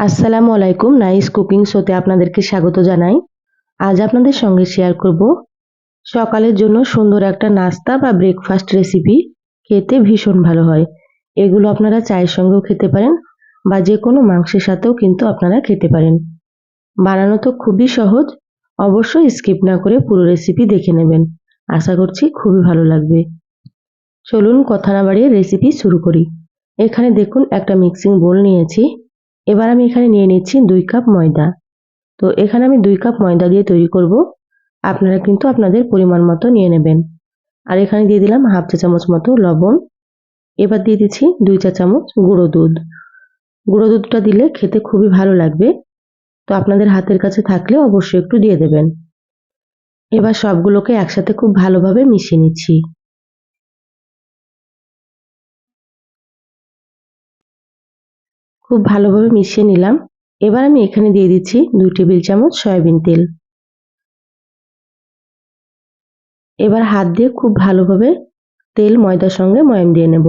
আসসালামু আলাইকুম nice cooking শোতে আপনাদেরকে স্বাগত জানাই। আজ আপনাদের সঙ্গে শেয়ার করব সকালের জন্য সুন্দর একটা নাস্তা বা ব্রেকফাস্ট রেসিপি খেতে ভীষণ ভালো হয়। এগুলো আপনারা চায়ের সঙ্গেও খেতে পারেন বা যে কোনো মাংসের সাথেও কিন্তু আপনারা খেতে পারেন। বানানো তো খুবই সহজ, অবশ্যই স্কিপ না করে পুরো রেসিপি দেখে নেবেন। আশা করছি খুবই ভালো লাগবে। চলুন কথা না বাড়িয়ে রেসিপি শুরু করি। এখানে দেখুন একটা মিক্সিং বোল নিয়েছি। এবার আমি এখানে নিয়ে নিচ্ছি দুই কাপ ময়দা। তো এখানে আমি দুই কাপ ময়দা দিয়ে তৈরি করব। আপনারা কিন্তু আপনাদের পরিমাণ মতো নিয়ে নেবেন। আর এখানে দিয়ে দিলাম হাফ চা চামচ মতো লবণ। এবার দিয়ে দিচ্ছি দুই চা চামচ গুঁড়ো দুধ। গুঁড়ো দুধটা দিলে খেতে খুবই ভালো লাগবে। তো আপনাদের হাতের কাছে থাকলে অবশ্যই একটু দিয়ে দেবেন। এবার সবগুলোকে একসাথে খুব ভালোভাবে মিশিয়ে নিচ্ছি। খুব ভালোভাবে মিশিয়ে নিলাম। এবার আমি এখানে দিয়ে দিচ্ছি দুই টেবিল চামচ সয়াবিন তেল। এবার হাত দিয়ে খুব ভালোভাবে তেল ময়দার সঙ্গে ময়াম দিয়ে নেব।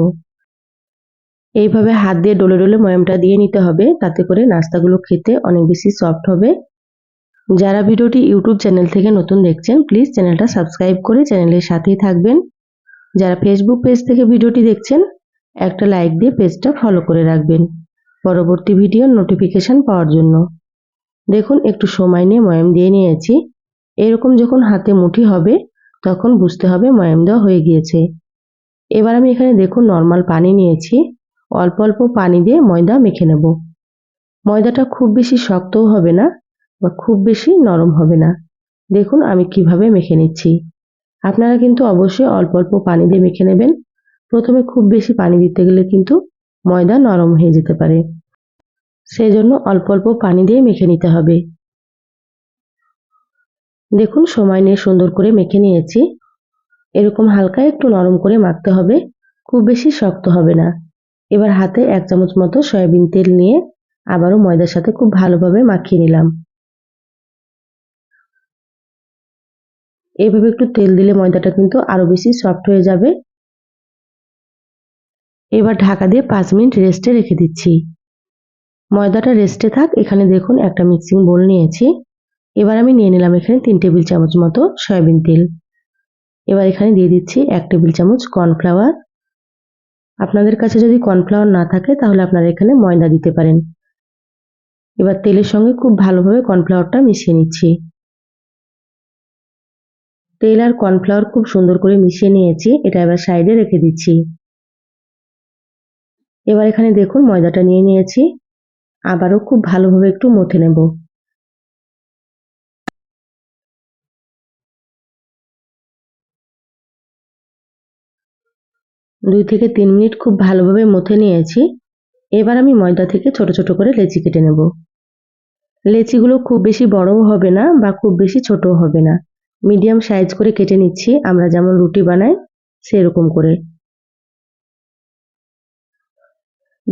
এইভাবে হাত দিয়ে ডলে ডলে ময়ামটা দিয়ে নিতে হবে, তাতে করে নাস্তাগুলো খেতে অনেক বেশি সফট হবে। যারা ভিডিওটি ইউটিউব চ্যানেল থেকে নতুন দেখছেন, প্লিজ চ্যানেলটা সাবস্ক্রাইব করে চ্যানেলের সাথেই থাকবেন। যারা ফেসবুক পেজ থেকে ভিডিওটি দেখছেন, একটা লাইক দিয়ে পেজটা ফলো করে রাখবেন। পরবর্তী ভিডিওর নোটিফিকেশান পাওয়ার জন্য। দেখুন, একটু সময় নিয়ে ময়াম দিয়ে নিয়েছি। এরকম যখন হাতে মুঠি হবে, তখন বুঝতে হবে ময়াম দেওয়া হয়ে গিয়েছে। এবার আমি এখানে দেখুন নর্মাল পানি নিয়েছি। অল্প অল্প পানি দিয়ে ময়দা মেখে নেব। ময়দাটা খুব বেশি শক্তও হবে না বা খুব বেশি নরম হবে না। দেখুন, আমি কীভাবে মেখে নিচ্ছি। আপনারা কিন্তু অবশ্যই অল্প অল্প পানি দিয়ে মেখে নেবেন। প্রথমে খুব বেশি পানি দিতে গেলে কিন্তু ময়দা নরম হয়ে যেতে পারে। সেই জন্য অল্প অল্প পানি দিয়ে মেখে নিতে হবে। দেখুন, সময় নিয়ে সুন্দর করে মেখে নিয়েছি। এরকম হালকা একটু নরম করে মাখতে হবে। খুব বেশি শক্ত হবে না। এবার হাতে এক চামচ মতো সয়াবিন তেল নিয়ে আবারও ময়দার সাথে খুব ভালোভাবে মাখিয়ে নিলাম। এইভাবে একটু তেল দিলে ময়দাটা কিন্তু আরও বেশি সফট হয়ে যাবে। এবার ঢাকা দিয়ে পাঁচ মিনিট রেস্টে রেখে দিচ্ছি। ময়দাটা রেস্টে থাক, এখানে দেখুন একটা মিক্সিং বোল নিয়েছি। এবার আমি নিয়ে নিলাম এখানে তিন টেবিল চামচ মতো সয়াবিন তেল। এবার এখানে দিয়ে দিচ্ছি এক টেবিল চামচ কর্নফ্লাওয়ার আপনাদের কাছে যদি কর্নফ্লাওয়ার না থাকে, তাহলে আপনারা এখানে ময়দা দিতে পারেন। এবার তেলের সঙ্গে খুব ভালোভাবে কর্নফ্লাওয়ারটা মিশিয়ে নিচ্ছি। তেল আর কর্নফ্লাওয়ার খুব সুন্দর করে মিশিয়ে নিয়েছি, এটা এবার সাইডে রেখে দিচ্ছি। এবার এখানে দেখুন, ময়দাটা নিয়ে নিয়েছি। আবারও খুব ভালোভাবে একটু মথে নেব। দুই থেকে তিন মিনিট খুব ভালোভাবে মথে নিয়েছি। এবার আমি ময়দা থেকে ছোট ছোট করে লেচি কেটে নেব। লেচিগুলো খুব বেশি বড়ও হবে না বা খুব বেশি ছোটও হবে না। মিডিয়াম সাইজ করে কেটে নিচ্ছি। আমরা যেমন রুটি বানাই, সেরকম করে।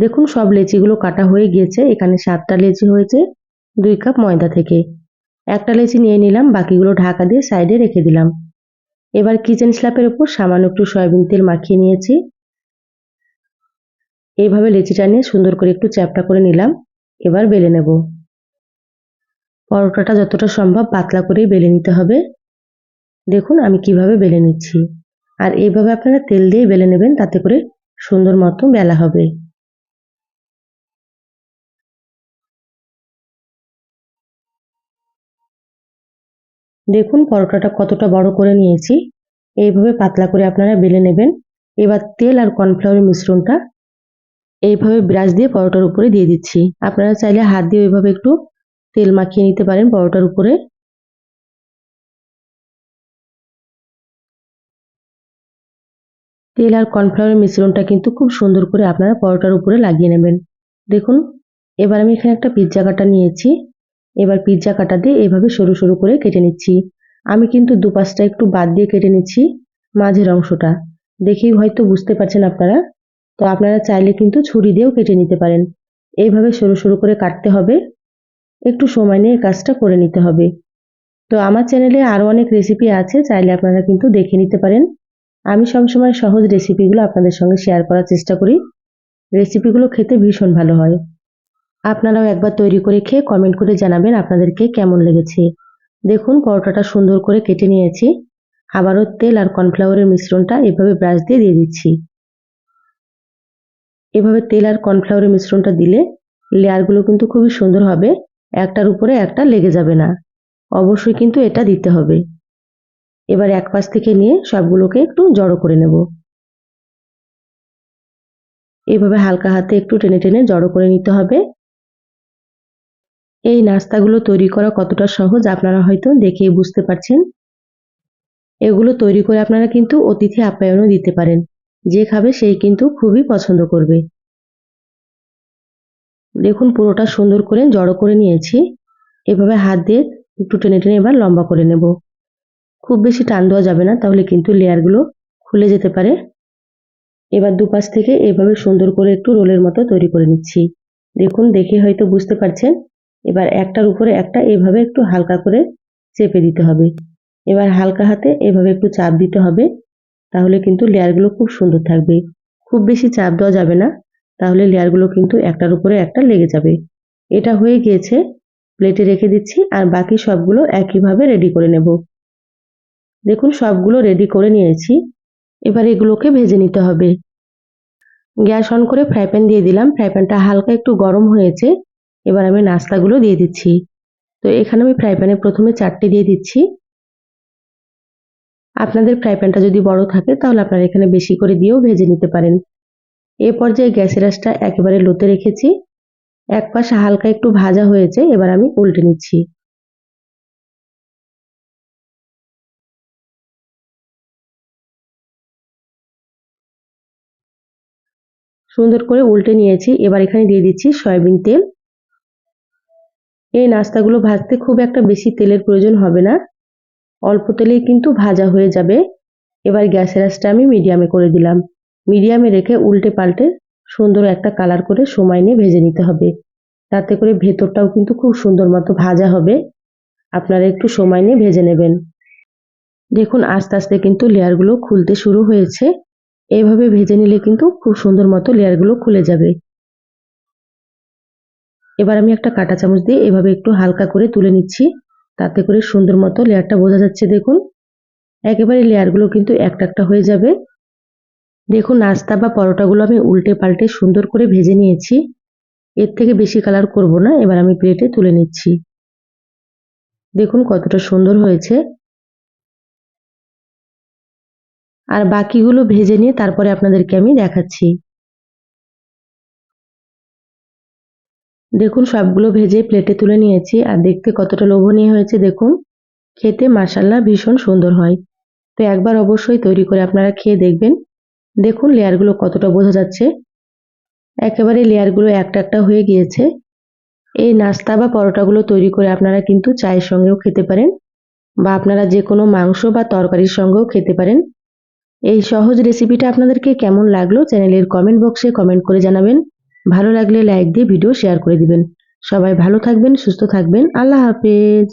দেখুন, সব লেচিগুলো কাটা হয়ে গিয়েছে। এখানে সাতটা লেচি হয়েছে, দুই কাপ ময়দা থেকে। একটা লেচি নিয়ে নিলাম, বাকিগুলো ঢাকা দিয়ে সাইডে রেখে দিলাম। এবার কিচেন স্ল্যাপের উপর সামান্য একটু সয়াবিন তেল মাখিয়ে নিয়েছি। এইভাবে লেচিটা নিয়ে সুন্দর করে একটু চ্যাপটা করে নিলাম। এবার বেলে নেব। পরোটাটা যতটা সম্ভব পাতলা করেই বেলে নিতে হবে। দেখুন, আমি কীভাবে বেলে নিচ্ছি। আর এইভাবে আপনারা তেল দিয়ে বেলে নেবেন, তাতে করে সুন্দর মতো বেলা হবে। দেখুন পরোটাটা কতটা বড় করে নিয়েছি। এইভাবে পাতলা করে আপনারা বেলে নেবেন। এবার তেল আর কর্নফ্লাওয়ারের মিশ্রণটা এইভাবে ব্রাশ দিয়ে পরোটার উপরে দিয়ে দিচ্ছি। আপনারা চাইলে হাত দিয়ে ওইভাবে একটু তেল মাখিয়ে নিতে পারেন পরোটার উপরে। তেল আর কর্নফ্লাওয়ারের মিশ্রণটা কিন্তু খুব সুন্দর করে আপনারা পরোটার উপরে লাগিয়ে নেবেন। দেখুন, এবার আমি এখানে একটা পিৎজা কাটা নিয়েছি। এবার পিৎজা কাটা দিয়ে এভাবে সরু সরু করে কেটে নিচ্ছি। আমি কিন্তু দুপাশটা একটু বাদ দিয়ে কেটে নিচ্ছি মাঝের অংশটা। দেখেই হয়তো বুঝতে পারছেন আপনারা। তো আপনারা চাইলে কিন্তু ছুরি দিয়েও কেটে নিতে পারেন। এইভাবে সরু সরু করে কাটতে হবে। একটু সময় নিয়ে কাজটা করে নিতে হবে। তো আমার চ্যানেলে আরও অনেক রেসিপি আছে, চাইলে আপনারা কিন্তু দেখে নিতে পারেন। আমি সবসময় সহজ রেসিপিগুলো আপনাদের সঙ্গে শেয়ার করার চেষ্টা করি। রেসিপিগুলো খেতে ভীষণ ভালো হয়। আপনারাও একবার তৈরি করে খেয়ে কমেন্ট করে জানাবেন আপনাদেরকে কেমন লেগেছে। দেখুন, পরোটাটা সুন্দর করে কেটে নিয়েছি। আবারও তেল আর কর্নফ্লাওয়ারের মিশ্রণটা এভাবে ব্রাশ দিয়ে দিয়ে দিচ্ছি। এভাবে তেল আর কর্নফ্লাওয়ারের মিশ্রণটা দিলে লেয়ারগুলো কিন্তু খুবই সুন্দর হবে, একটার উপরে একটা লেগে যাবে না। অবশ্যই কিন্তু এটা দিতে হবে। এবার এক পাশ থেকে নিয়ে সবগুলোকে একটু জড়ো করে নেব। এভাবে হালকা হাতে একটু টেনে টেনে জড়ো করে নিতে হবে। এই নাস্তাগুলো তৈরি করা কতটা সহজ আপনারা হয়তো দেখেই বুঝতে পারছেন। এগুলো তৈরি করে আপনারা কিন্তু অতিথি আপ্যায়নও দিতে পারেন। যে খাবে সেই কিন্তু খুবই পছন্দ করবে। দেখুন পুরোটা সুন্দর করে জড়ো করে নিয়েছি। এভাবে হাত দিয়ে একটু টেনে টেনে এবার লম্বা করে নেব। খুব বেশি টান দেওয়া যাবে না, তাহলে কিন্তু লেয়ারগুলো খুলে যেতে পারে। এবার দুপাশ থেকে এভাবে সুন্দর করে একটু রোলের মতো তৈরি করে নিচ্ছি। দেখুন দেখে হয়তো বুঝতে পারছেন। এবার একটার উপরে একটা এভাবে একটু হালকা করে চেপে দিতে হবে। এবার হালকা হাতে এভাবে একটু চাপ দিতে হবে, তাহলে কিন্তু লেয়ারগুলো খুব সুন্দর থাকবে। খুব বেশি চাপ দেওয়া যাবে না, তাহলে লেয়ারগুলো কিন্তু একটার উপরে একটা লেগে যাবে। এটা হয়ে গিয়েছে, প্লেটে রেখে দিচ্ছি আর বাকি সবগুলো একইভাবে রেডি করে নেব। দেখুন, সবগুলো রেডি করে নিয়েছি। এবার এগুলোকে ভেজে নিতে হবে। গ্যাস অন করে ফ্রাই প্যান দিয়ে দিলাম। ফ্রাই প্যানটা হালকা একটু গরম হয়েছে। এবার আমি নাস্তাগুলো দিয়ে দিচ্ছি। তো এখানে আমি ফ্রাই প্যানে প্রথমে চারটে দিয়ে দিচ্ছি। আপনাদের ফ্রাই প্যানটা যদি বড় থাকে, তাহলে আপনারা এখানে বেশি করে দিয়েও ভেজে নিতে পারেন। এ পর্যায়ে গ্যাসের আঁচটা একেবারে লোতে রেখেছি। এক পাশে হালকা একটু ভাজা হয়েছে, এবার আমি উল্টে নিচ্ছি। সুন্দর করে উল্টে নিয়েছি। এবার এখানে দিয়ে দিচ্ছি সয়াবিন তেল। এই নাস্তাগুলো ভাজতে খুব একটা বেশি তেলের প্রয়োজন হবে না। অল্প তেলেই কিন্তু ভাজা হয়ে যাবে। এবার গ্যাসের আঁচটা আমি মিডিয়ামে করে দিলাম। মিডিয়ামে রেখে উল্টে পাল্টে সুন্দর একটা কালার করে সময় নিয়ে ভেজে নিতে হবে। তাতে করে ভেতরটাও কিন্তু খুব সুন্দর মতো ভাজা হবে। আপনারা একটু সময় নিয়ে ভেজে নেবেন। দেখুন, আস্তে আস্তে কিন্তু লেয়ারগুলো খুলতে শুরু হয়েছে। এইভাবে ভেজে নিলে কিন্তু খুব সুন্দর মতো লেয়ারগুলো খুলে যাবে। এবার আমি একটা কাঁটা চামচ দিয়ে এভাবে একটু হালকা করে তুলে নিচ্ছি। তাতে করে সুন্দর মতো লেয়ারটা বোঝা যাচ্ছে, দেখুন। একেবারে লেয়ারগুলো কিন্তু একটা একটা হয়ে যাবে। দেখুন, নাস্তা বা পরোটাগুলো আমি উল্টে পাল্টে সুন্দর করে ভেজে নিয়েছি। এর থেকে বেশি কালার করব না, এবার আমি প্লেটে তুলে নিচ্ছি। দেখুন, কতটা সুন্দর হয়েছে। আর বাকিগুলো ভেজে নিয়ে তারপরে আপনাদেরকে আমি দেখাচ্ছি। দেখুন, সবগুলো ভেজে প্লেটে তুলে নিয়েছি আর দেখতে কতটা লোভনীয় হয়েছে, দেখুন। খেতে মাসাল্লা ভীষণ সুন্দর হয়। তো একবার অবশ্যই তৈরি করে আপনারা খেয়ে দেখবেন। দেখুন, লেয়ারগুলো কতটা বোঝা যাচ্ছে। একেবারে লেয়ারগুলো একটা একটা হয়ে গিয়েছে। এই নাস্তা বা পরোটাগুলো তৈরি করে আপনারা কিন্তু চায়ের সঙ্গেও খেতে পারেন বা আপনারা যে কোনো মাংস বা তরকারির সঙ্গেও খেতে পারেন। এই সহজ রেসিপিটা আপনাদেরকে কেমন লাগল, চ্যানেলের কমেন্ট বক্সে কমেন্ট করে জানাবেন। ভালো লাগলে লাইক দিয়ে ভিডিও শেয়ার করে দিবেন। সবাই ভালো থাকবেন, সুস্থ থাকবেন। আল্লাহ হাফেজ।